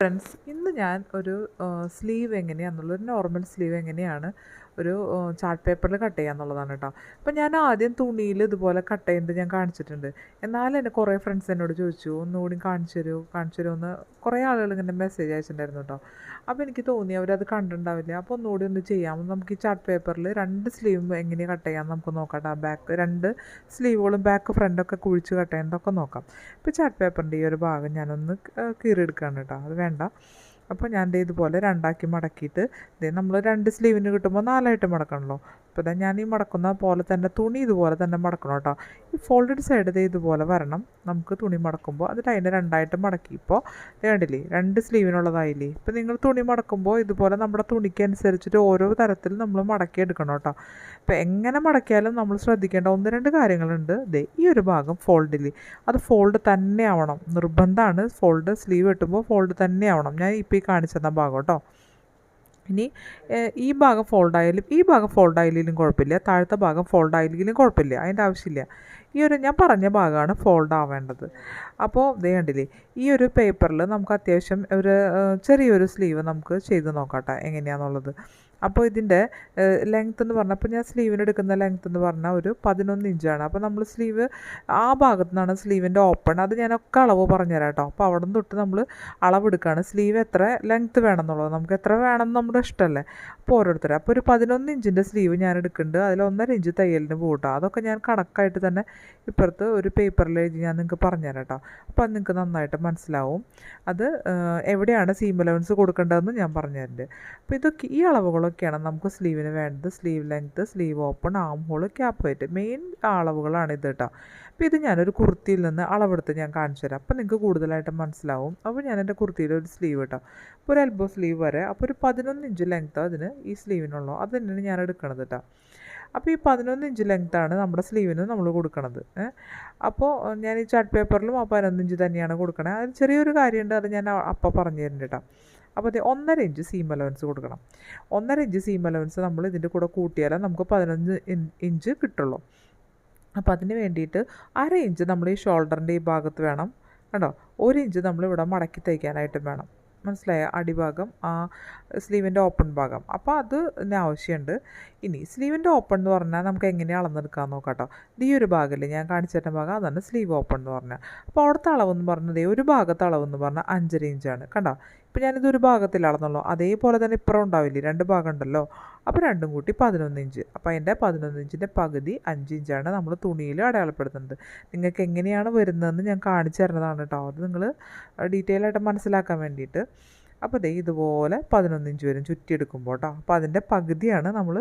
Friends ഇന്ന് ഞാൻ ഒരു സ്ലീവ് എങ്ങനെയാണെന്നുള്ളത് നോർമൽ സ്ലീവ് എങ്ങനെയാണ് ഒരു ചാർട്ട് പേപ്പറിൽ കട്ട് ചെയ്യാന്നുള്ളതാണ് കേട്ടോ. അപ്പോൾ ഞാൻ ആദ്യം തുണിയിൽ ഇതുപോലെ കട്ട് ചെയ്യുന്നത് ഞാൻ കാണിച്ചിട്ടുണ്ട്. എന്നാലും എന്റെ കുറേ ഫ്രണ്ട്സ് എന്നോട് ചോദിച്ചു ഒന്നുകൂടി കാണിച്ചു തരുമോ കാണിച്ചു എന്ന് കുറേ ആളുകൾ ഇങ്ങനെ മെസ്സേജ് അയച്ചിട്ടുണ്ടായിരുന്നു കേട്ടോ. അപ്പോൾ എനിക്ക് തോന്നി അവരത് കണ്ടിട്ടുണ്ടാവില്ല. അപ്പോൾ ഒന്നുകൂടി ഒന്ന് ചെയ്യാം. നമുക്ക് ഈ ചാർട്ട് പേപ്പറിൽ രണ്ട് സ്ലീവും എങ്ങനെ കട്ട് ചെയ്യാം നമുക്ക് നോക്കാം ബാക്ക് രണ്ട് സ്ലീവുകളും ബാക്ക് ഫ്രണ്ടൊക്കെ കുഴിച്ച് കട്ട് ചെയ്യുന്നതൊക്കെ നോക്കാം. ഇപ്പോൾ ചാർട്ട് പേപ്പറിന്റെ ഈ ഒരു ഭാഗം ഞാനൊന്ന് കീറിയെടുക്കുകയാണ് കേട്ടോ. അത് വേണ്ട. അപ്പോൾ ഞാൻ ഇതുപോലെ രണ്ടാക്കി മടക്കിയിട്ട് നമ്മൾ രണ്ട് സ്ലീവിന് കിട്ടുമ്പോൾ നാലായിട്ട് മടക്കണമല്ലോ അപ്പോൾ ഞാൻ ഈ മടക്കുന്ന പോലെ തന്നെ തുണി ഇതുപോലെ തന്നെ മടക്കണം കേട്ടോ. ഈ ഫോൾഡഡ് സൈഡ് ഇതുപോലെ വരണം. നമുക്ക് തുണി മടക്കുമ്പോൾ അതിൽ അതിനെ രണ്ടായിട്ട് മടക്കി. ഇപ്പോൾ വേണ്ടില്ലേ രണ്ട് സ്ലീവിനുള്ളതായില്ലേ ഇപ്പോൾ നിങ്ങൾ തുണി മടക്കുമ്പോൾ ഇതുപോലെ നമ്മുടെ തുണിക്ക് അനുസരിച്ചിട്ട് ഓരോ തരത്തിൽ നമ്മൾ മടക്കി എടുക്കണം കേട്ടോ. അപ്പോൾ എങ്ങനെ മടക്കിയാലും നമ്മൾ ശ്രദ്ധിക്കേണ്ട ഒന്ന് രണ്ട് കാര്യങ്ങളുണ്ട്. ദേ ഈ ഒരു ഭാഗം ഫോൾഡിൽ അത് ഫോൾഡ് തന്നെ ആവണം. നിർബന്ധമാണ് ഫോൾഡ് സ്ലീവ് വെട്ടുമ്പോൾ ഫോൾഡ് തന്നെ ആവണം. ഞാൻ ഇപ്പോൾ ഈ കാണിച്ചു തന്ന ഭാഗം കേട്ടോ. ഇനി ഈ ഭാഗം ഫോൾഡായാലും ഈ ഭാഗം ഫോൾഡ് ആയില്ലെങ്കിലും കുഴപ്പമില്ല. താഴത്തെ ഭാഗം ഫോൾഡ് ആയില്ലെങ്കിലും കുഴപ്പമില്ല. അതിന്റെ ആവശ്യമില്ല. ഈ ഒരു ഞാൻ പറഞ്ഞ ഭാഗമാണ് ഫോൾഡ് ആവേണ്ടത്. അപ്പോൾ വേണ്ടില്ലേ ഈ ഒരു പേപ്പറിൽ നമുക്ക് അത്യാവശ്യം ഒരു ചെറിയൊരു സ്ലീവ് നമുക്ക് ചെയ്ത് നോക്കാട്ടെ എങ്ങനെയാണെന്നുള്ളത് അപ്പോൾ ഇതിന്റെ ലെങ്ത്ത് എന്ന് പറഞ്ഞാൽ അപ്പോൾ ഞാൻ സ്ലീവിന് എടുക്കുന്ന ലെങ്ത്ത് എന്ന് പറഞ്ഞാൽ ഒരു പതിനൊന്ന് ഇഞ്ചാണ് അപ്പോൾ നമ്മൾ സ്ലീവ് ആ ഭാഗത്തു നിന്നാണ് സ്ലീവിന്റെ ഓപ്പൺ അത് ഞാനൊക്കെ അളവ് പറഞ്ഞുതരാം കേട്ടോ അപ്പോൾ അവിടെ നിന്ന് തൊട്ട് നമ്മൾ അളവെടുക്കുകയാണ് സ്ലീവ് എത്ര ലെങ്ത്ത് വേണമെന്നുള്ളത്. നമുക്ക് എത്ര വേണം നമ്മുടെ ഇഷ്ടമല്ലേ അപ്പോൾ ഓരോരുത്തർ അപ്പോൾ ഒരു പതിനൊന്ന് ഇഞ്ചിന്റെ സ്ലീവ് ഞാൻ എടുക്കുന്നുണ്ട്. അതിൽ ഒന്നര ഇഞ്ച് തയ്യലിന് പോകട്ടോ അതൊക്കെ ഞാൻ കണക്കായിട്ട് തന്നെ ഇപ്പുറത്ത് ഒരു പേപ്പറിൽ എഴുതി ഞാൻ നിങ്ങൾക്ക് പറഞ്ഞുതരാം കേട്ടോ അപ്പോൾ അത് നിങ്ങൾക്ക് നന്നായിട്ട് മനസ്സിലാവും. അത് എവിടെയാണ് സീം അലവൻസ് കൊടുക്കേണ്ടതെന്ന് ഞാൻ പറഞ്ഞു പറഞ്ഞുതരുന്നുണ്ട് അപ്പോൾ ഇതൊക്കെ ഈ അളവുകളൊക്കെയാണ് നമുക്ക് സ്ലീവിന് വേണ്ടത്. Sleeve length sleeve open arm hole cap weight main അളവുകളാണ് ഇത് കേട്ടോ അപ്പോൾ ഇത് ഞാനൊരു കുർത്തിയിൽ നിന്ന് അളവെടുത്ത് ഞാൻ കാണിച്ചു തരാം. അപ്പോൾ നിങ്ങൾക്ക് കൂടുതലായിട്ട് മനസ്സിലാവും. അപ്പോൾ ഞാൻ എന്റെ കുർത്തിയിൽ ഒരു സ്ലീവ് കേട്ടോ അപ്പോൾ ഒരു എൽബോ സ്ലീവ് വരെ. അപ്പോൾ ഒരു പതിനൊന്ന് ഇഞ്ച് ലെങ്ത്ത് അതിന് ഈ സ്ലീവിനുള്ളൂ അത് തന്നെയാണ് ഞാൻ എടുക്കണത് കേട്ടോ അപ്പോൾ ഈ പതിനൊന്ന് ഇഞ്ച് ലെങ്ത്താണ് നമ്മുടെ സ്ലീവിന് നമ്മൾ കൊടുക്കണത്. അപ്പോൾ ഞാൻ ഈ ചാർട്ട് പേപ്പറിലും ആ പതിനൊന്ന് ഇഞ്ച് തന്നെയാണ് കൊടുക്കണത് അത് ചെറിയൊരു കാര്യമുണ്ട്. അത് ഞാൻ അപ്പം പറഞ്ഞു തരുന്നുണ്ട് കേട്ടോ അപ്പോൾ അത് ഒന്നര ഇഞ്ച് സീം അലവൻസ് കൊടുക്കണം. ഒന്നര ഇഞ്ച് സീം അലവൻസ് നമ്മൾ ഇതിന്റെ കൂടെ കൂട്ടിയാലേ നമുക്ക് പതിനഞ്ച് ഇഞ്ച് കിട്ടുള്ളൂ. അപ്പോൾ അതിന് വേണ്ടിയിട്ട് അര ഇഞ്ച് നമ്മൾ ഈ ഷോൾഡറിന്റെ ഈ ഭാഗത്ത് വേണം. കേട്ടോ ഒരു ഇഞ്ച് നമ്മളിവിടെ മടക്കി തയ്ക്കാനായിട്ടും വേണം. മനസ്സിലായ? അടിഭാഗം ആ സ്ലീവിന്റെ ഓപ്പൺ ഭാഗം. അപ്പോൾ അത് ആവശ്യമുണ്ട്. ഇനി സ്ലീവിന്റെ ഓപ്പൺ എന്ന് പറഞ്ഞാൽ നമുക്ക് എങ്ങനെ അളന്നെടുക്കാൻ നോക്കാം കേട്ടോ ഈ ഒരു ഭാഗമല്ലേ ഞാൻ കാണിച്ചിട്ട ഭാഗം അതാണ് സ്ലീവ് ഓപ്പൺ എന്ന് പറഞ്ഞാൽ അപ്പോൾ അവിടുത്തെ അളവെന്ന് പറഞ്ഞത് ഒരു ഭാഗത്തെ അളവെന്ന് പറഞ്ഞാൽ അഞ്ചര ഇഞ്ചാണ് കണ്ടോ? ഇപ്പോൾ ഞാനിത് ഒരു ഭാഗത്തിൽ അളന്നുള്ളൂ. അതേപോലെ തന്നെ ഇപ്പുറം ഉണ്ടാവില്ലേ രണ്ട് ഭാഗം ഉണ്ടല്ലോ. അപ്പോൾ രണ്ടും കൂട്ടി പതിനൊന്ന് ഇഞ്ച് അപ്പോൾ അതിന്റെ പതിനൊന്ന് ഇഞ്ചിന്റെ പകുതി അഞ്ച് ഇഞ്ചാണ് നമ്മൾ തുണിയിൽ അടയാളപ്പെടുത്തുന്നത്. നിങ്ങൾക്ക് എങ്ങനെയാണ് വരുന്നതെന്ന് ഞാൻ കാണിച്ചു തരുന്നതാണ് കേട്ടോ. അത് നിങ്ങൾ ഡീറ്റെയിൽ ആയിട്ട് മനസ്സിലാക്കാൻ വേണ്ടിയിട്ട്. അപ്പോൾ ദേ ഇതുപോലെ പതിനൊന്ന് ഇഞ്ച് വരും ചുറ്റിയെടുക്കുമ്പോൾ കേട്ടോ അപ്പോൾ അതിന്റെ പകുതിയാണ് നമ്മൾ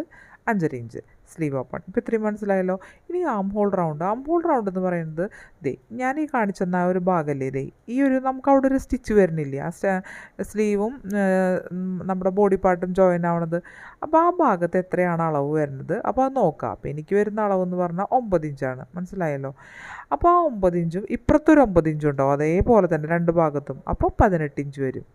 അഞ്ചര ഇഞ്ച് സ്ലീവ് ഓപ്പൺ ഇപ്പോൾ ഇത്രയും മനസ്സിലായല്ലോ? ഇനി arm hole round arm hole round എന്ന് പറയുന്നത് ദേ ഞാൻ ഈ കാണിച്ചെന്ന ഒരു ഭാഗമല്ലേ ദേ ഈ ഒരു നമുക്ക് അവിടെ ഒരു സ്റ്റിച്ച് വരുന്നില്ല? ആ സ്ലീവും നമ്മുടെ ബോഡി പാർട്ടും ജോയിൻ ആവണത്. അപ്പോൾ ആ ഭാഗത്ത് എത്രയാണ് അളവ് വരുന്നത്? അപ്പോൾ അത് നോക്കാം. അപ്പോൾ എനിക്ക് വരുന്ന അളവ് എന്ന് പറഞ്ഞാൽ ഒമ്പത് ഇഞ്ചാണ്. മനസ്സിലായല്ലോ? അപ്പോൾ ആ ഒമ്പത് ഇഞ്ചും ഇപ്പുറത്തൊരു ഒമ്പത് ഇഞ്ചും ഉണ്ടാവും. അതേപോലെ തന്നെ രണ്ട് ഭാഗത്തും. അപ്പോൾ പതിനെട്ട് ഇഞ്ച് വരും.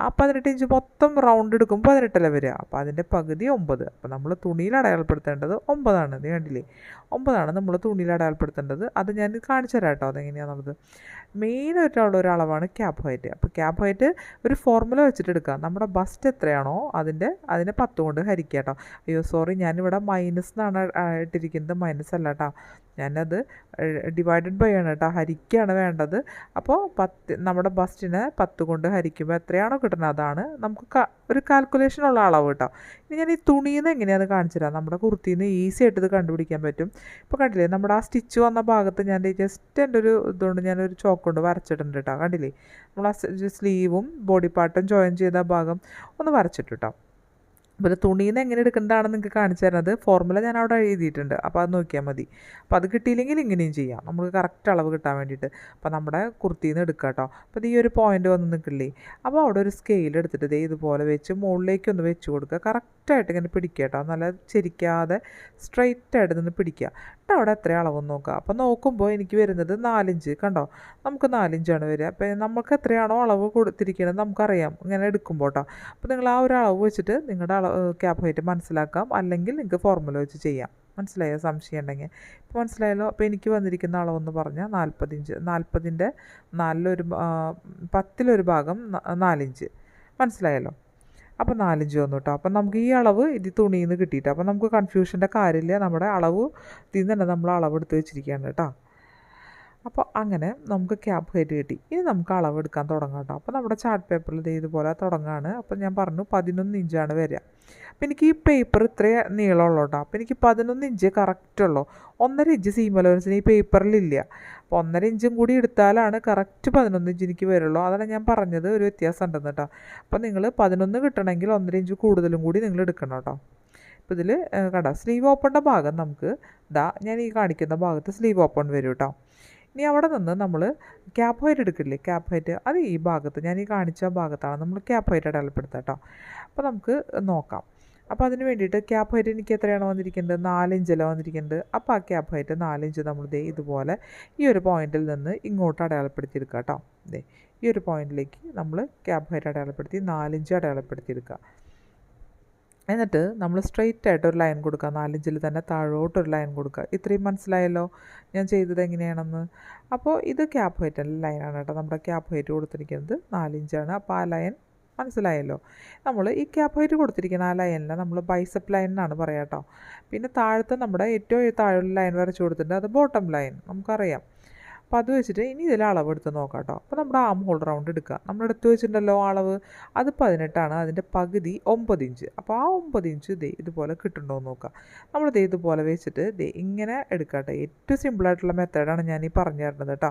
ആ പതിനെട്ട് ഇഞ്ച് മൊത്തം റൗണ്ട് എടുക്കുമ്പോൾ പതിനെട്ടല്ല വരിക? അപ്പോൾ അതിന്റെ പകുതി ഒമ്പത്. അപ്പോൾ നമ്മൾ തുണിയിൽ അടയാളപ്പെടുത്തേണ്ടത് ഒമ്പതാണ്. നീ കണ്ടില്ലേ? ഒമ്പതാണ് നമ്മൾ തുണിയിൽ അടയാളപ്പെടുത്തേണ്ടത്. അത് ഞാൻ കാണിച്ചു തരാം കേട്ടോ. അതെങ്ങനെയാണെന്നുള്ളത് മെയിനായിട്ടുള്ള ഒരു അളവാണ് ഹൈറ്റ് അപ്പോൾ ക്യാപ്പ് ഹൈറ്റ് ഒരു ഫോർമുല വെച്ചിട്ട് എടുക്കുക നമ്മുടെ ബസ്റ്റ് എത്രയാണോ അതിന്റെ അതിനെ പത്ത് കൊണ്ട് ഹരിക്കുക കേട്ടോ അയ്യോ സോറി ഞാനിവിടെ മൈനസ് എന്നാണ് ഇട്ടിരിക്കുന്നത്. മൈനസ് അല്ല കേട്ടോ ഞാനത് ഡിവൈഡഡ് ബൈ ആണ് കേട്ടോ ഹരിക്കുകയാണ് വേണ്ടത്. അപ്പോൾ പത്ത് നമ്മുടെ ബസ്റ്റിനെ പത്ത് കൊണ്ട് ഹരിക്കുമ്പോൾ എത്രയാണോ കിട്ടുന്നത്? അതാണ് നമുക്ക് ഒരു കാൽക്കുലേഷനുള്ള അളവ് കേട്ടോ ഇനി ഞാൻ ഈ തുണിയിൽ നിന്ന് എങ്ങനെയാണെന്ന് കാണിച്ചു തരാം. നമ്മുടെ കുർത്തിയിൽ നിന്ന് ഈസി ആയിട്ട് ഇത് കണ്ടുപിടിക്കാൻ പറ്റും. ഇപ്പോൾ കണ്ടില്ലേ നമ്മുടെ ആ സ്റ്റിച്ച് വന്ന ഭാഗത്ത് ഞാൻ ജസ്റ്റ് എന്റെ ഒരു ഇതുകൊണ്ട് ഞാനൊരു ചോക്ക് കൊണ്ട് വരച്ചിട്ടുണ്ട് കേട്ടോ കണ്ടില്ലേ? നമ്മൾ ആ സ്ലീവും ബോഡി പാർട്ടും ജോയിൻ ചെയ്ത ഭാഗം ഒന്ന് വരച്ചിട്ട് കേട്ടോ അപ്പോൾ തുണിയിൽ നിന്ന് എങ്ങനെ എടുക്കേണ്ടതാണെന്ന് നിങ്ങൾക്ക് കാണിച്ചു തരുന്നത് ഫോർമുല ഞാൻ അവിടെ എഴുതിയിട്ടുണ്ട്. അപ്പോൾ അത് നോക്കിയാൽ മതി. അപ്പോൾ അത് കിട്ടിയില്ലെങ്കിൽ ഇങ്ങനെയും ചെയ്യാം. നമുക്ക് കറക്റ്റ് അളവ് കിട്ടാൻ വേണ്ടിയിട്ട്. അപ്പോൾ നമ്മുടെ കുർത്തിയിൽ നിന്ന് എടുക്കുക കേട്ടോ അപ്പോൾ ഈ ഒരു പോയിന്റ് വന്ന് നിൽക്കില്ലേ അപ്പോൾ അവിടെ ഒരു സ്കെയിൽ എടുത്തിട്ട് ദേ ഇതുപോലെ വെച്ച് മുകളിലേക്ക് ഒന്ന് വെച്ച് കൊടുക്കുക. കറക്റ്റായിട്ട് ഇങ്ങനെ പിടിക്കുക കേട്ടോ നല്ല ചിരിക്കാതെ സ്ട്രെയിറ്റ് ആയിട്ട് നിന്ന് പിടിക്കുക. എന്നിട്ട് അവിടെ എത്ര അളവെന്ന് നോക്കുക. അപ്പോൾ നോക്കുമ്പോൾ എനിക്ക് വരുന്നത് നാലിഞ്ച് കണ്ടോ? നമുക്ക് നാലിഞ്ചാണ് വരിക. അപ്പോൾ നമുക്ക് എത്രയാണോ അളവ് കൊടുത്തിരിക്കുന്നത് നമുക്കറിയാം. ഇങ്ങനെ എടുക്കുമ്പോൾ കേട്ടോ അപ്പോൾ നിങ്ങൾ ആ ഒരു അളവ് വെച്ചിട്ട് നിങ്ങളുടെ അളവ് ക്യാപ്പ് ഹൈറ്റ് മനസ്സിലാക്കാം. അല്ലെങ്കിൽ നിങ്ങൾക്ക് ഫോർമുല വെച്ച് ചെയ്യാം. മനസ്സിലായോ? സംശയം ഉണ്ടെങ്കിൽ. ഇപ്പോൾ മനസ്സിലായല്ലോ? അപ്പോൾ എനിക്ക് വന്നിരിക്കുന്ന അളവെന്ന് പറഞ്ഞാൽ നാൽപ്പത്തിഞ്ച് നാൽപ്പതിന്റെ നാലിലൊരു പത്തിലൊരു ഭാഗം നാലിഞ്ച് മനസ്സിലായല്ലോ? അപ്പോൾ നാലിഞ്ച് വന്നു കേട്ടോ അപ്പം നമുക്ക് ഈ അളവ് ഇത് തുണിയിൽ നിന്ന് കിട്ടിയിട്ട്. അപ്പം നമുക്ക് കൺഫ്യൂഷന്റെ കാര്യമില്ല. നമ്മുടെ അളവ് ഇതിൽ നിന്ന് തന്നെ നമ്മൾ അളവ് എടുത്ത് വെച്ചിരിക്കുകയാണ് കേട്ടോ അപ്പോൾ അങ്ങനെ നമുക്ക് ക്യാബ് ഹൈറ്റ് കിട്ടി. ഇനി നമുക്ക് അളവ് എടുക്കാൻ തുടങ്ങാം കേട്ടോ അപ്പോൾ നമ്മുടെ ചാർട്ട് പേപ്പറിൽ ഇത് ഇതുപോലെ തുടങ്ങാണ്. അപ്പോൾ ഞാൻ പറഞ്ഞു പതിനൊന്ന് ഇഞ്ചാണ് വരിക. അപ്പോൾ എനിക്ക് ഈ പേപ്പർ ഇത്രയേ നീളമുള്ളൂ കേട്ടോ അപ്പോൾ എനിക്ക് പതിനൊന്ന് ഇഞ്ച് കറക്റ്റ് ഉള്ളൂ. ഒന്നര ഇഞ്ച് സീം അലവൻസിന് ഈ പേപ്പറിലില്ല അപ്പോൾ ഒന്നര ഇഞ്ചും കൂടി എടുത്താലാണ് കറക്റ്റ് പതിനൊന്ന് ഇഞ്ച് എനിക്ക് വരുള്ളൂ. അതാണ് ഞാൻ പറഞ്ഞത് ഒരു വ്യത്യാസം ഉണ്ടെന്ന് കേട്ടോ അപ്പോൾ നിങ്ങൾ പതിനൊന്ന് കിട്ടണമെങ്കിൽ ഒന്നര ഇഞ്ച് കൂടുതലും കൂടി നിങ്ങൾ എടുക്കണം കേട്ടോ അപ്പോൾ ഇതിൽ കണ്ട? സ്ലീവ് ഓപ്പണിന്റെ ഭാഗം നമുക്ക് ദാ ഞാൻ ഈ കാണിക്കുന്ന ഭാഗത്ത് സ്ലീവ് ഓപ്പൺ വരും കേട്ടോ ഇനി അവിടെ നിന്ന് നമ്മൾ ക്യാപ് ഹൈറ്റ് എടുക്കില്ലേ? ക്യാപ് ഹൈറ്റ് അത് ഈ ഭാഗത്ത് ഞാൻ ഈ കാണിച്ച ഭാഗത്താണ് നമ്മൾ ക്യാപ് ഹൈറ്റ് അടയാളപ്പെടുത്തുക കേട്ടോ അപ്പോൾ നമുക്ക് നോക്കാം. അപ്പോൾ അതിന് വേണ്ടിയിട്ട് ക്യാപ് ഹൈറ്റ് എനിക്ക് എത്രയാണ് വന്നിരിക്കുന്നത്? നാലിഞ്ചല്ല വന്നിരിക്കുന്നത്? അപ്പോൾ ആ ക്യാപ്പ് ഹൈറ്റ് നാലിഞ്ച് നമ്മൾ ദേ ഇതുപോലെ ഈ ഒരു പോയിന്റിൽ നിന്ന് ഇങ്ങോട്ട് അടയാളപ്പെടുത്തിയെടുക്കുക കേട്ടോ ദേ ഈ ഒരു പോയിന്റിലേക്ക് നമ്മൾ ക്യാപ് ഹൈറ്റ് അടയാളപ്പെടുത്തി നാലിഞ്ച് അടയാളപ്പെടുത്തിയെടുക്കുക. എന്നിട്ട് നമ്മൾ സ്ട്രെയിറ്റ് ആയിട്ട് ഒരു ലൈൻ കൊടുക്കുക. നാലിഞ്ചിൽ തന്നെ താഴോട്ടൊരു ലൈൻ കൊടുക്കുക. ഇത്രയും മനസ്സിലായല്ലോ? ഞാൻ ചെയ്തത് എങ്ങനെയാണെന്ന്? അപ്പോൾ ഇത് ക്യാപ്പ് ഹൈറ്റ് ലൈനാണ് കേട്ടോ. നമ്മുടെ ക്യാപ്പ് ഹൈറ്റ് കൊടുത്തിരിക്കുന്നത് നാലിഞ്ചാണ്. അപ്പോൾ ആ ലൈൻ മനസ്സിലായല്ലോ? നമ്മൾ ഈ ക്യാപ്പ് ഹൈറ്റ് കൊടുത്തിരിക്കുന്ന ആ ലൈനിൽ നമ്മൾ ബൈസപ്പ് ലൈൻ എന്നാണ് പറയുക കേട്ടോ. പിന്നെ താഴത്തെ നമ്മുടെ ഏറ്റവും താഴെയുള്ള ലൈൻ വരച്ച് കൊടുത്തിട്ടുണ്ട്. അത് ബോട്ടം ലൈൻ നമുക്കറിയാം. അപ്പോൾ അത് വെച്ചിട്ട് ഇനി ഇതിൽ അളവ് എടുത്ത് നോക്കാം കേട്ടോ അപ്പോൾ നമ്മുടെ ആം ഹോൾ റൗണ്ട് എടുക്കുക നമ്മൾ എടുത്ത് വെച്ചിട്ടുണ്ടല്ലോ അളവ്? അത് പതിനെട്ടാണ്. അതിന്റെ പകുതി ഒമ്പത് ഇഞ്ച്. അപ്പോൾ ആ ഒമ്പത് ഇഞ്ച് ദേ ഇതുപോലെ കിട്ടുന്നുണ്ടോ എന്ന് നോക്കുക നമ്മൾ ദേ ഇതുപോലെ വെച്ചിട്ട് ദേ ഇങ്ങനെ എടുക്കട്ടെ. ഏറ്റവും സിമ്പിളായിട്ടുള്ള മെത്തേഡാണ് ഞാൻ ഈ പറഞ്ഞു തരുന്നത് കേട്ടോ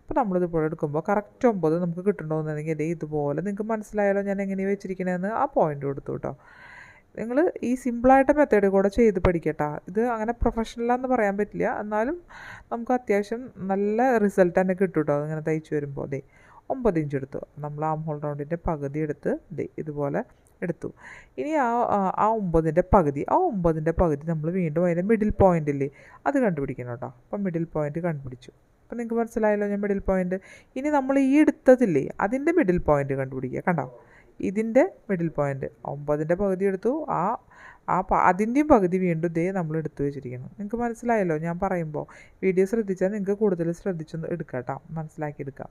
അപ്പോൾ നമ്മളിതുപോലെ എടുക്കുമ്പോൾ കറക്റ്റ് ഒമ്പത് നമുക്ക് കിട്ടണമെന്നുണ്ടെങ്കിൽ ദേ ഇതുപോലെ നിങ്ങൾക്ക് മനസ്സിലായാലോ ഞാൻ എങ്ങനെയാണ് വെച്ചിരിക്കണതെന്ന് ആ പോയിന്റ് കൊടുത്തു കേട്ടോ നിങ്ങൾ ഈ സിമ്പിളായിട്ട് മെത്തേഡ് കൂടെ ചെയ്ത് പഠിക്കട്ടാ. ഇത് അങ്ങനെ പ്രൊഫഷണലാന്ന് പറയാൻ പറ്റില്ല. എന്നാലും നമുക്ക് അത്യാവശ്യം നല്ല റിസൾട്ട് തന്നെ കിട്ടും കേട്ടോ ഇങ്ങനെ തയ്ച്ച് വരുമ്പോൾ ദേ ഒമ്പത് ഇഞ്ച് എടുത്തു. നമ്മൾ ആം ഹോൾ റൗണ്ടിന്റെ പകുതി എടുത്ത് ദേ ഇതുപോലെ എടുത്തു. ഇനി ആ ആ- ഒമ്പതിന്റെ പകുതി. ആ ഒമ്പതിന്റെ പകുതി നമ്മൾ വീണ്ടും അതിന്റെ മിഡിൽ പോയിന്റ് ഇല്ലേ അത് കണ്ടുപിടിക്കണം കേട്ടോ അപ്പം മിഡിൽ പോയിന്റ് കണ്ടുപിടിച്ചു. അപ്പം നിങ്ങൾക്ക് മനസ്സിലായല്ലോ ഞാൻ മിഡിൽ പോയിന്റ് ഇനി നമ്മൾ ഈ എടുത്തതില്ലേ അതിന്റെ മിഡിൽ പോയിന്റ് കണ്ടുപിടിക്കുക. കണ്ടോ? ഇതിന്റെ മിഡിൽ പോയിന്റ് ഒമ്പതിന്റെ പകുതി എടുത്തു. ആ ആ അതിന്റെയും പകുതി വീണ്ടും ദേ നമ്മൾ എടുത്തു വെച്ചിരിക്കണം നിങ്ങൾക്ക് മനസ്സിലായല്ലോ? ഞാൻ പറയുമ്പോൾ വീഡിയോ ശ്രദ്ധിച്ചാൽ നിങ്ങൾക്ക് കൂടുതൽ ശ്രദ്ധിച്ചൊന്ന് എടുക്കാം കേട്ടോ. മനസ്സിലാക്കി എടുക്കാം.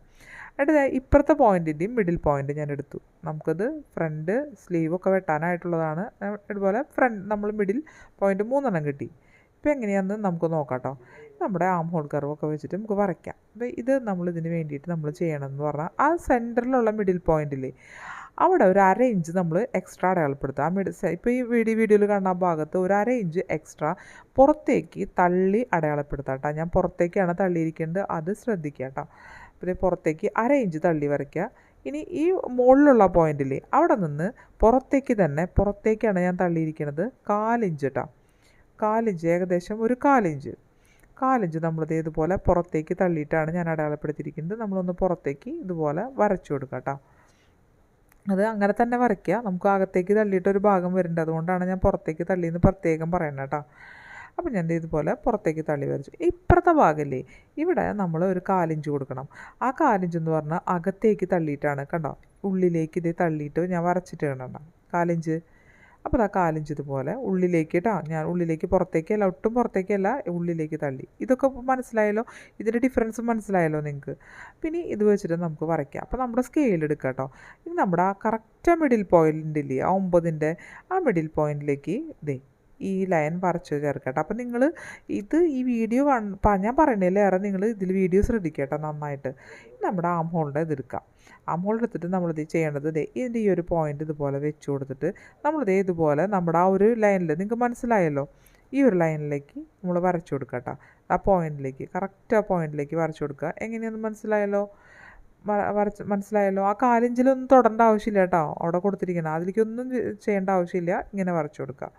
എന്നിട്ട് ദേ ഇപ്പുറത്തെ പോയിന്റിന്റെയും മിഡിൽ പോയിന്റ് ഞാൻ എടുത്തു. നമുക്കത് ഫ്രണ്ട് സ്ലീവ് ഒക്കെ വെട്ടാനായിട്ടുള്ളതാണ്. ഇതുപോലെ ഫ്രണ്ട് നമ്മൾ മിഡിൽ പോയിന്റ് മൂന്നെണ്ണം കിട്ടി. ഇപ്പോൾ എങ്ങനെയാണെന്ന് നമുക്ക് നോക്കാം കേട്ടോ. നമ്മുടെ ആം ഹോൾ കർവൊക്കെ വെച്ചിട്ട് നമുക്ക് വരയ്ക്കാം. അപ്പോൾ ഇത് നമ്മൾ ഇതിന് വേണ്ടിയിട്ട് നമ്മൾ ചെയ്യണമെന്ന് പറഞ്ഞാൽ ആ സെന്ററിലുള്ള മിഡിൽ പോയിന്റില്ലേ അവിടെ ഒരു അര ഇഞ്ച് നമ്മൾ എക്സ്ട്രാ അടയാളപ്പെടുത്തുക ആ മിഡിൽ ഇപ്പോൾ ഈ വീഡിയോ വീഡിയോയിൽ കാണുന്ന ഭാഗത്ത് ഒരു അര ഇഞ്ച് എക്സ്ട്രാ പുറത്തേക്ക് തള്ളി അടയാളപ്പെടുത്താം കേട്ടോ. ഞാൻ പുറത്തേക്കാണ് തള്ളിയിരിക്കേണ്ടത് അത് ശ്രദ്ധിക്കുക കേട്ടോ. പിന്നെ പുറത്തേക്ക് അര ഇഞ്ച് തള്ളി വരയ്ക്കുക. ഇനി ഈ മുകളിലുള്ള പോയിന്റിൽ അവിടെ നിന്ന് പുറത്തേക്ക് തന്നെ പുറത്തേക്കാണ് ഞാൻ തള്ളിയിരിക്കുന്നത് കാലിഞ്ച് കേട്ടോ കാലിഞ്ച് ഏകദേശം ഒരു കാലിഞ്ച് കാലിഞ്ച് നമ്മളിത് ഇതുപോലെ പുറത്തേക്ക് തള്ളിയിട്ടാണ് ഞാൻ അടയാളപ്പെടുത്തിയിരിക്കുന്നത്. നമ്മളൊന്ന് പുറത്തേക്ക് ഇതുപോലെ വരച്ചു കൊടുക്കാം കേട്ടോ. അത് അങ്ങനെ തന്നെ വരയ്ക്കുക. നമുക്ക് അകത്തേക്ക് തള്ളിയിട്ട് ഒരു ഭാഗം വരുന്നുണ്ട് അതുകൊണ്ടാണ് ഞാൻ പുറത്തേക്ക് തള്ളിയെന്ന് പ്രത്യേകം പറയണം കേട്ടോ. അപ്പം ഞാൻ ഇതുപോലെ പുറത്തേക്ക് തള്ളി വരച്ചു. ഇപ്പുറത്തെ ഭാഗമല്ലേ ഇവിടെ നമ്മൾ ഒരു കാലിഞ്ച് കൊടുക്കണം. ആ കാലിഞ്ച് എന്ന് പറഞ്ഞാൽ അകത്തേക്ക് തള്ളിയിട്ടാണ് കണ്ടോ? ഉള്ളിലേക്ക് ഇത് തള്ളിയിട്ട് ഞാൻ വരച്ചിട്ട് കണ്ടോ കാലിഞ്ച് അപ്പോൾ ആ കാലിഞ്ച് ഇതുപോലെ ഉള്ളിലേക്ക് കേട്ടോ ഞാൻ ഉള്ളിലേക്ക് പുറത്തേക്കല്ല ഒട്ടും പുറത്തേക്കല്ല ഉള്ളിലേക്ക് തള്ളി. ഇതൊക്കെ മനസ്സിലായല്ലോ? ഇതിന്റെ ഡിഫറൻസ് മനസ്സിലായല്ലോ നിങ്ങൾക്ക് പിന്നെ ഇത് വെച്ചിട്ട് നമുക്ക് വരയ്ക്കാം. അപ്പോൾ നമ്മുടെ സ്കെയിൽ എടുക്കുക കേട്ടോ ഇനി നമ്മുടെ ആ കറക്റ്റ് മിഡിൽ പോയിന്റ് ഇല്ലേ ആ ഒമ്പതിന്റെ ആ മിഡിൽ പോയിന്റിലേക്ക് ദേ ഈ ലൈൻ വരച്ച് ചേർക്കട്ടെ. അപ്പം നിങ്ങൾ ഇത് ഈ വീഡിയോ ഞാൻ പറയണേലേറെ നിങ്ങൾ ഇതിൽ വീഡിയോ ശ്രദ്ധിക്കട്ടെ കേട്ടോ നന്നായിട്ട് നമ്മുടെ ആം ഹോളിന്റെ ഇതെടുക്കാം ആം ഹോൾ എടുത്തിട്ട് നമ്മളിത് ചെയ്യേണ്ടത് ഇതിന്റെ ഈ ഒരു പോയിന്റ് ഇതുപോലെ വെച്ച് കൊടുത്തിട്ട് നമ്മളിത് ഇതുപോലെ നമ്മുടെ ആ ഒരു ലൈനിൽ നിങ്ങൾക്ക് മനസ്സിലായല്ലോ? ഈ ഒരു ലൈനിലേക്ക് നമ്മൾ വരച്ചു കൊടുക്കട്ടെ. ആ പോയിന്റിലേക്ക് കറക്റ്റ് ആ പോയിന്റിലേക്ക് വരച്ചു കൊടുക്കുക എങ്ങനെയാണെന്ന് മനസ്സിലായല്ലോ? വരച്ച് മനസ്സിലായല്ലോ? ആ കാലിഞ്ചിലൊന്നും തൊടേണ്ട ആവശ്യമില്ല കേട്ടോ. അവിടെ കൊടുത്തിരിക്കണം. അതിലേക്കൊന്നും ചെയ്യേണ്ട ആവശ്യമില്ല. ഇങ്ങനെ വരച്ചു കൊടുക്കുക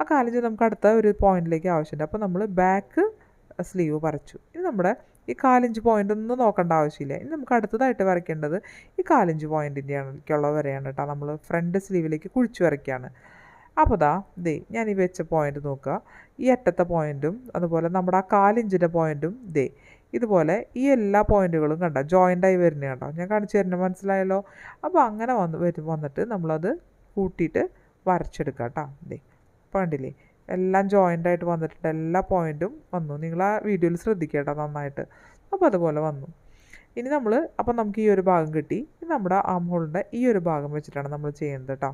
ആ കാലിഞ്ച് നമുക്ക് അടുത്ത ഒരു പോയിന്റിലേക്ക് ആവശ്യമുണ്ട്. അപ്പോൾ നമ്മൾ ബാക്ക് സ്ലീവ് വരച്ചു. ഇനി നമ്മുടെ ഈ കാലിഞ്ച് പോയിന്റ് ഒന്നും നോക്കേണ്ട ആവശ്യമില്ല. ഇനി നമുക്ക് അടുത്തതായിട്ട് വരയ്ക്കേണ്ടത് ഈ കാലിഞ്ച് പോയിന്റിന്റെയാണുള്ള വരെയാണ് കേട്ടോ. നമ്മൾ ഫ്രണ്ട് സ്ലീവിലേക്ക് കുഴിച്ച് വരയ്ക്കുകയാണ്. അപ്പോൾ ദാ ദേ ഞാൻ ഈ വെച്ച പോയിന്റ് നോക്കുക. ഈ അറ്റത്തെ പോയിന്റും അതുപോലെ നമ്മുടെ ആ കാലിഞ്ചിന്റെ പോയിന്റും ദേ ഇതുപോലെ ഈ എല്ലാ പോയിന്റുകളും കണ്ട ജോയിന്റായി വരുന്നത് കണ്ടോ ഞാൻ കാണിച്ചു തരുന്നത് മനസ്സിലായല്ലോ? അപ്പോൾ അങ്ങനെ വന്ന് വരും വന്നിട്ട് നമ്മളത് കൂട്ടിയിട്ട് വരച്ചെടുക്കാം കേട്ടോ. ദേ അപ്പോൾ എല്ലാം ജോയിന്റ് ആയിട്ട് വന്നിട്ടുണ്ട്. എല്ലാ പോയിന്റും വന്നു. നിങ്ങൾ ആ വീഡിയോയിൽ ശ്രദ്ധിക്കേണ്ട നന്നായിട്ട്. അപ്പോൾ അതുപോലെ വന്നു. ഇനി നമ്മൾ അപ്പം നമുക്ക് ഈ ഒരു ഭാഗം കിട്ടി. നമ്മുടെ ആം ഹോളിന്റെ ഈ ഒരു ഭാഗം വെച്ചിട്ടാണ് നമ്മൾ ചെയ്യുന്നത് കേട്ടോ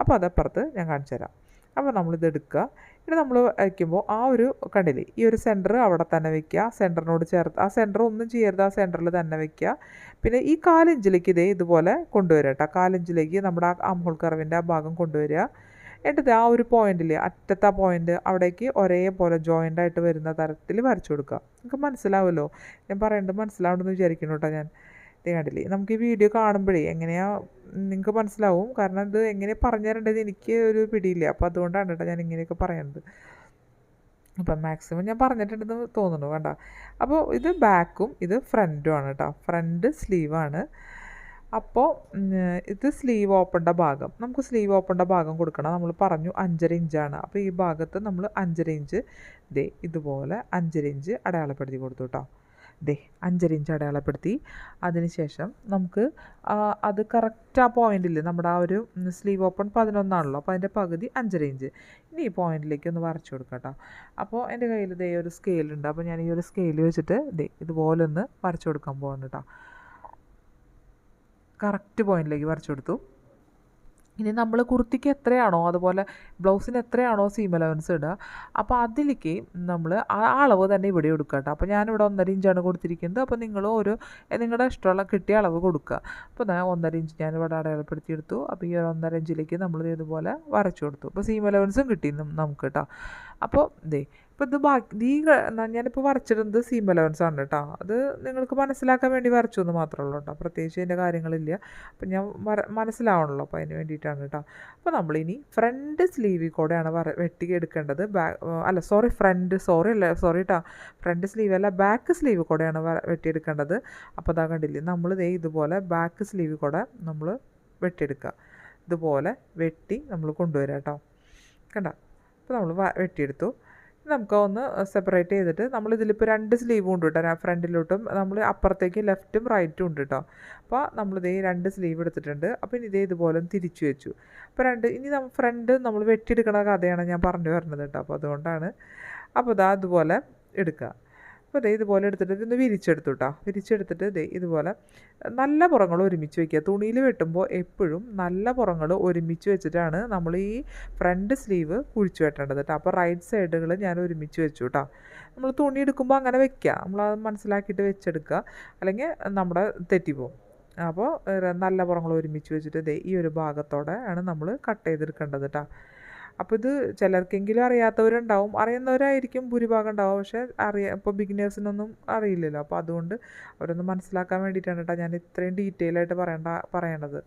അപ്പോൾ അതപ്പുറത്ത് ഞാൻ കാണിച്ചു തരാം. അപ്പോൾ നമ്മളിത് എടുക്കുക. ഇനി നമ്മൾ വയ്ക്കുമ്പോൾ ആ ഒരു കണ്ടില്ലേ? ഈ ഒരു സെന്റർ അവിടെ തന്നെ വെക്കുക. സെന്ററിനോട് ചേർത്ത് ആ സെന്റർ ഒന്നും ചെയ്യരുത്. ആ സെന്ററിൽ തന്നെ വെക്കുക. പിന്നെ ഈ കാലിഞ്ചിലേക്ക് ഇതേ ഇതുപോലെ കൊണ്ടുവരിക കേട്ടോ കാലിഞ്ചിലേക്ക് നമ്മുടെ ആ ആം കറവിന്റെ ആ ഭാഗം കൊണ്ടുവരിക. എന്നിട്ട് ആ ഒരു പോയിന്റിൽ അറ്റത്തെ പോയിന്റ് അവിടേക്ക് ഒരേപോലെ ജോയിന്റ് ആയിട്ട് വരുന്ന തരത്തിൽ വരച്ചു കൊടുക്കുക. നിങ്ങൾക്ക് മനസ്സിലാവുമല്ലോ? ഞാൻ പറയേണ്ടത് മനസ്സിലാവുമെന്ന് വിചാരിക്കുന്നു കേട്ടോ ഞാൻ കണ്ടില്ലേ? നമുക്ക് ഈ വീഡിയോ കാണുമ്പോഴേ എങ്ങനെയാ നിങ്ങൾക്ക് മനസ്സിലാവും. കാരണം ഇത് എങ്ങനെ പറഞ്ഞു തരേണ്ടത് എനിക്ക് ഒരു പിടിയില്ല. അപ്പോൾ അതുകൊണ്ടാണ് കേട്ടോ ഞാൻ ഇങ്ങനെയൊക്കെ പറയുന്നത് അപ്പം മാക്സിമം ഞാൻ പറഞ്ഞിട്ടുണ്ടെന്ന് തോന്നുന്നു വേണ്ട അപ്പോൾ ഇത് ബാക്കും ഇത് ഫ്രണ്ടും ആണ് കേട്ടോ. ഫ്രണ്ട് സ്ലീവാണ് അപ്പോൾ ഇത് സ്ലീവ് ഓപ്പണിന്റെ ഭാഗം. നമുക്ക് സ്ലീവ് ഓപ്പണിന്റെ ഭാഗം കൊടുക്കണം. നമ്മൾ പറഞ്ഞു അഞ്ചര ഇഞ്ചാണ് അപ്പോൾ ഈ ഭാഗത്ത് നമ്മൾ അഞ്ചര ഇഞ്ച് ദേ ഇതുപോലെ അഞ്ചര ഇഞ്ച് അടയാളപ്പെടുത്തി കൊടുത്തു കേട്ടോ ദേ അഞ്ചര ഇഞ്ച് അടയാളപ്പെടുത്തി. അതിനുശേഷം നമുക്ക് അത് കറക്റ്റ് ആ പോയിന്റിൽ നമ്മുടെ ആ ഒരു സ്ലീവ് ഓപ്പൺ പതിനൊന്നാണല്ലോ. അപ്പോൾ അതിന്റെ പകുതി അഞ്ചര ഇഞ്ച് ഇനി ഈ പോയിന്റിലേക്ക് ഒന്ന് വരച്ചു കൊടുക്കാം അപ്പോൾ എന്റെ കയ്യിൽ ദേ ഒരു സ്കെയിലുണ്ട് അപ്പോൾ ഞാൻ ഈ ഒരു സ്കെയിൽ വെച്ചിട്ട് ദേ ഇതുപോലെ ഒന്ന് വരച്ചു കൊടുക്കാൻ പോകണം കേട്ടോ കറക്റ്റ് പോയിന്റിലേക്ക് വരച്ചു കൊടുത്തു. ഇനി നമ്മൾ കുർത്തിക്ക് എത്രയാണോ അതുപോലെ ബ്ലൗസിന് എത്രയാണോ സീം അലവൻസ് ഇടുക അപ്പോൾ അതിലേക്ക് നമ്മൾ ആ അളവ് തന്നെ ഇവിടെ എടുക്കുക കേട്ടോ. അപ്പോൾ ഞാനിവിടെ ഒന്നര ഇഞ്ചാണ് കൊടുത്തിരിക്കുന്നത്. അപ്പോൾ നിങ്ങൾ ഒരു നിങ്ങളുടെ ഇഷ്ടമുള്ള കിട്ടിയ അളവ് കൊടുക്കുക. അപ്പോൾ ഞാൻ ഒന്നര ഇഞ്ച് ഞാനിവിടെ അടയാളപ്പെടുത്തിയെടുത്തു. അപ്പോൾ ഈ ഒരു ഒന്നര ഇഞ്ചിലേക്ക് നമ്മൾ ഇതുപോലെ വരച്ചു കൊടുത്തു. അപ്പോൾ സീം അലവൻസും കിട്ടി നമുക്ക് കേട്ടോ. അപ്പോൾ ദേ ഇപ്പോൾ ഇത് ബാക്കി നീ ഞാനിപ്പോൾ വരച്ചിരുന്നത് സീം അലവൻസ് ആണ് കേട്ടോ അത് നിങ്ങൾക്ക് മനസ്സിലാക്കാൻ വേണ്ടി വരച്ചു എന്ന് മാത്രമേ ഉള്ളൂ കേട്ടോ പ്രത്യേകിച്ച് അതിന്റെ കാര്യങ്ങളില്ല. അപ്പം ഞാൻ വര മനസ്സിലാവണല്ലോ അപ്പോൾ അതിന് വേണ്ടിയിട്ടാണ് കേട്ടോ അപ്പോൾ നമ്മളിനി ഫ്രണ്ട് സ്ലീവിൽ കൂടെയാണ് വര വെട്ടി എടുക്കേണ്ടത്. ബാക്ക് അല്ല സോറി ഫ്രണ്ട് സോറി അല്ല സോറി കേട്ടോ ഫ്രണ്ട് സ്ലീവ് അല്ല ബാക്ക് സ്ലീവ് കൂടെയാണ് വെട്ടിയെടുക്കേണ്ടത്. അപ്പോൾ അതാ കണ്ടില്ലേ നമ്മൾ ദേ ഇതുപോലെ ബാക്ക് സ്ലീവ് കൂടെ നമ്മൾ വെട്ടിയെടുക്കുക ഇതുപോലെ വെട്ടി നമ്മൾ കൊണ്ടുവരാം കേട്ടോ കണ്ട? അപ്പോൾ നമ്മൾ വെട്ടിയെടുത്തു. നമുക്ക് ഒന്ന് സെപ്പറേറ്റ് ചെയ്തിട്ട് നമ്മൾ ഇതിലിപ്പോൾ രണ്ട് സ്ലീവും ഉണ്ട് കേട്ടോ ഫ്രണ്ടിലോട്ടും. നമ്മൾ അപ്പുറത്തേക്ക് ലെഫ്റ്റും റൈറ്റും ഉണ്ട് കേട്ടോ അപ്പോൾ നമ്മൾ ഇതേ രണ്ട് സ്ലീവ് എടുത്തിട്ടുണ്ട്. അപ്പോൾ ഇനി ഇതേ ഇതുപോലെ തിരിച്ചു വെച്ചു. അപ്പോൾ രണ്ട് ഇനി നമ്മൾ ഫ്രണ്ട് നമ്മൾ വെട്ടിയെടുക്കണ കഥയാണ് ഞാൻ പറഞ്ഞു വരുന്നത് കേട്ടോ. അപ്പോൾ അതുകൊണ്ടാണ്. അപ്പോൾ ഇതാ അതുപോലെ എടുക്കുക അപ്പോൾ ദേ ഇതുപോലെ എടുത്തിട്ട് ഇതൊന്ന് വിരിച്ചെടുത്തു കേട്ടോ വിരിച്ചെടുത്തിട്ട് ദേ ഇതുപോലെ നല്ല പുറങ്ങൾ ഒരുമിച്ച് വെക്കുക. തുണിയിൽ വെട്ടുമ്പോൾ എപ്പോഴും നല്ല പുറങ്ങൾ ഒരുമിച്ച് വെച്ചിട്ടാണ് നമ്മൾ ഈ ഫ്രണ്ട് സ്ലീവ് കുഴിച്ചു വെട്ടേണ്ടത് കേട്ടോ അപ്പോൾ റൈറ്റ് സൈഡുകൾ ഞാൻ ഒരുമിച്ച് വെച്ചു കേട്ടോ നമ്മൾ തുണി എടുക്കുമ്പോൾ അങ്ങനെ വെക്കുക. നമ്മളത് മനസ്സിലാക്കിയിട്ട് വെച്ചെടുക്കുക. അല്ലെങ്കിൽ നമ്മുടെ തെറ്റിപ്പോവും. അപ്പോൾ നല്ല പുറങ്ങൾ ഒരുമിച്ച് വെച്ചിട്ട് ദേ ഈ ഒരു ഭാഗത്തോടെ ആണ് നമ്മൾ കട്ട് ചെയ്തെടുക്കേണ്ടത് കേട്ടോ അപ്പോൾ ഇത് ചിലർക്കെങ്കിലും അറിയാത്തവരുണ്ടാവും. അറിയുന്നവരായിരിക്കും ഭൂരിഭാഗം ഉണ്ടാവും പക്ഷേ അറിയ ഇപ്പോൾ ബിഗിനേഴ്സിനൊന്നും അറിയില്ലല്ലോ. അപ്പോൾ അതുകൊണ്ട് അവരൊന്ന് മനസ്സിലാക്കാൻ വേണ്ടിയിട്ടാണ് കേട്ടോ ഞാൻ ഇത്രയും ഡീറ്റെയിൽ ആയിട്ട് പറയേണ്ട പറയണത്.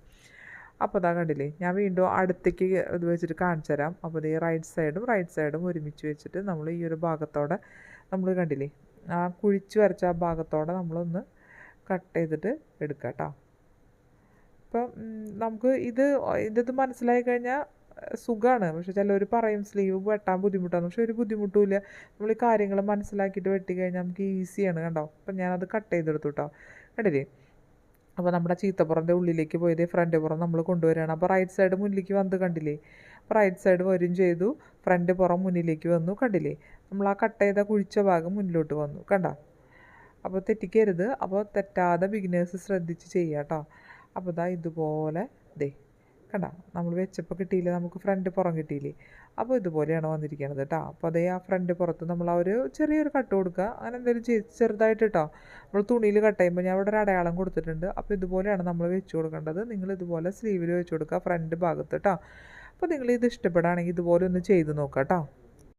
അപ്പോൾ അതാ കണ്ടില്ലേ ഞാൻ വീണ്ടും അടുത്തേക്ക് ഇത് വെച്ചിട്ട് കാണിച്ചു തരാം. അപ്പോൾ ഈ റൈറ്റ് സൈഡും റൈറ്റ് സൈഡും ഒരുമിച്ച് വെച്ചിട്ട് നമ്മൾ ഈ ഒരു ഭാഗത്തോടെ നമ്മൾ കണ്ടില്ലേ ആ കുഴിച്ച് വരച്ച ആ ഭാഗത്തോടെ നമ്മളൊന്ന് കട്ട് ചെയ്തിട്ട് എടുക്കാം കേട്ടോ. അപ്പം നമുക്ക് ഇത് ഇത് മനസ്സിലായി കഴിഞ്ഞാൽ സുഖമാണ് പക്ഷെ ചിലർ പറയും സ്ലീവ് വെട്ടാൻ ബുദ്ധിമുട്ടാണ് പക്ഷെ ഒരു ബുദ്ധിമുട്ടുമില്ല. നമ്മൾ ഈ കാര്യങ്ങൾ മനസ്സിലാക്കിയിട്ട് വെട്ടി കഴിഞ്ഞാൽ നമുക്ക് ഈസിയാണ് കണ്ടോ? അപ്പം ഞാനത് കട്ട് ചെയ്തെടുത്തു കേട്ടോ കണ്ടില്ലേ? അപ്പോൾ നമ്മുടെ ചീത്തപ്പുറന്റെ ഉള്ളിലേക്ക് പോയത് ഫ്രണ്ട് പുറം നമ്മൾ കൊണ്ടുവരികയാണ്. അപ്പോൾ റൈറ്റ് സൈഡ് മുന്നിലേക്ക് വന്ന് കണ്ടില്ലേ? അപ്പോൾ റൈറ്റ് സൈഡ് വരും ചെയ്തു. ഫ്രണ്ട് പുറം മുന്നിലേക്ക് വന്നു കണ്ടില്ലേ? നമ്മൾ ആ കട്ട് ചെയ്ത കുഴിച്ച ഭാഗം മുന്നിലോട്ട് വന്നു കണ്ട? അപ്പോൾ തെറ്റിക്കരുത്. അപ്പോൾ തെറ്റാതെ ബിഗിനേഴ്സ് ശ്രദ്ധിച്ച് ചെയ്യുക കേട്ടോ അപ്പോൾ ഇതാ ഇതുപോലെ ദേ കണ്ട നമ്മൾ വെച്ചപ്പോൾ കിട്ടിയില്ല? നമുക്ക് ഫ്രണ്ട് പുറം കിട്ടിയില്ലേ? അപ്പോൾ ഇതുപോലെയാണ് വന്നിരിക്കുന്നത് കേട്ടോ അപ്പോൾ അതേ ആ ഫ്രണ്ട് പുറത്ത് നമ്മൾ ആ ഒരു ചെറിയൊരു കട്ട് കൊടുക്കുക. അങ്ങനെ എന്തെങ്കിലും ചെറുതായിട്ട് കേട്ടോ നമ്മൾ തുണിയിൽ കട്ട് ചെയ്യുമ്പോൾ ഞാൻ ഇവിടെ ഒരു അടയാളം കൊടുത്തിട്ടുണ്ട്. അപ്പോൾ ഇതുപോലെയാണ് നമ്മൾ വെച്ച് കൊടുക്കേണ്ടത്. നിങ്ങൾ ഇതുപോലെ സ്ലീവിൽ വെച്ച് കൊടുക്കുക ഫ്രണ്ട് ഭാഗത്ത് കേട്ടോ അപ്പോൾ നിങ്ങൾ ഇത് ഇഷ്ടപ്പെടുകയാണെങ്കിൽ ഇതുപോലെ ഒന്ന് ചെയ്ത് നോക്കാം കേട്ടോ